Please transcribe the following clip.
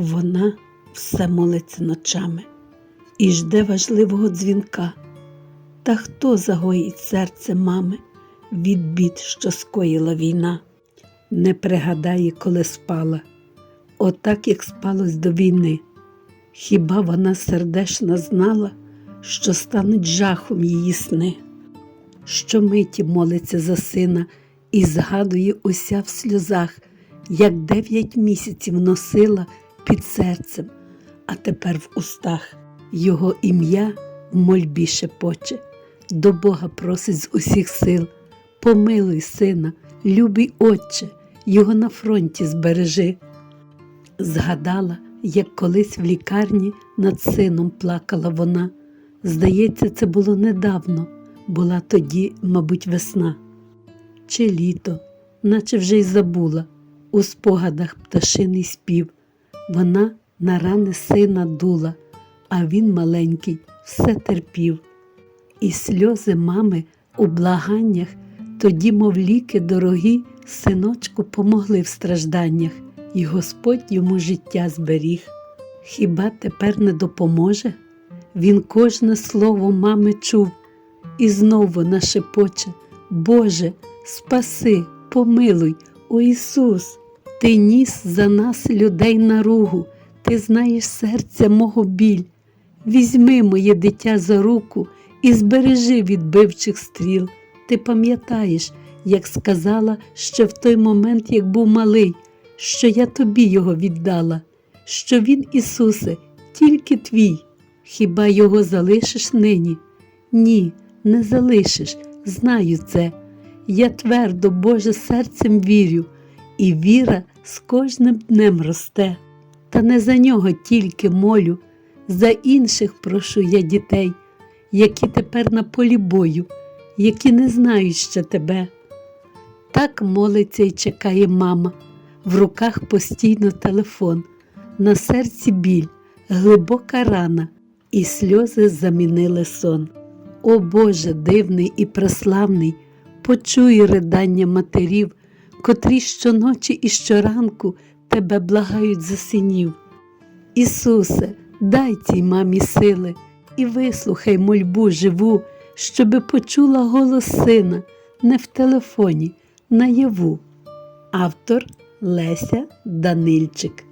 Вона все молиться ночами і жде важливого дзвінка. Та хто загоїть серце мами від бід, що скоїла війна? Не пригадає, коли спала, отак, як спалось до війни. Хіба вона сердешна знала, що стануть жахом її сни? Щомиті молиться за сина і згадує уся в сльозах, як дев'ять місяців носила під серцем, а тепер в устах його ім'я в мольбі шепоче, до Бога просить з усіх сил. Помилуй сина, любий отче, його на фронті збережи. Згадала, як колись в лікарні над сином плакала вона. Здається, це було недавно, була тоді, мабуть, весна. Чи літо, наче вже й забула, у спогадах пташиний спів. Вона на рани сина дула, а він маленький все терпів. І сльози мами у благаннях, тоді, мов ліки дорогі, синочку помогли в стражданнях, і Господь йому життя зберіг. Хіба тепер не допоможе? Він кожне слово мами чув, і знову нашепоче, Боже, спаси, помилуй, о Ісус, Ти ніс за нас людей наругу, Ти знаєш серця мого біль. Візьми моє дитя за руку і збережи від бивчих стріл. Ти пам'ятаєш, як сказала ще в той момент, як був малий, що я тобі його віддала, що він, Ісусе, тільки твій. Хіба його залишиш нині? Ні, не залишиш, знаю це. Я твердо, Боже, серцем вірю, і віра з кожним днем росте. Та не за нього тільки молю, за інших прошу я дітей, які тепер на полі бою, які не знають ще тебе. Так молиться і чекає мама, в руках постійно телефон, на серці біль, глибока рана, і сльози замінили сон. О Боже, дивний і преславний, почуй ридання матерів, котрі щоночі і щоранку тебе благають за синів. Ісусе, дай цій мамі сили і вислухай мольбу живу, щоби почула голос сина не в телефоні, наяву. Автор Леся Данильчик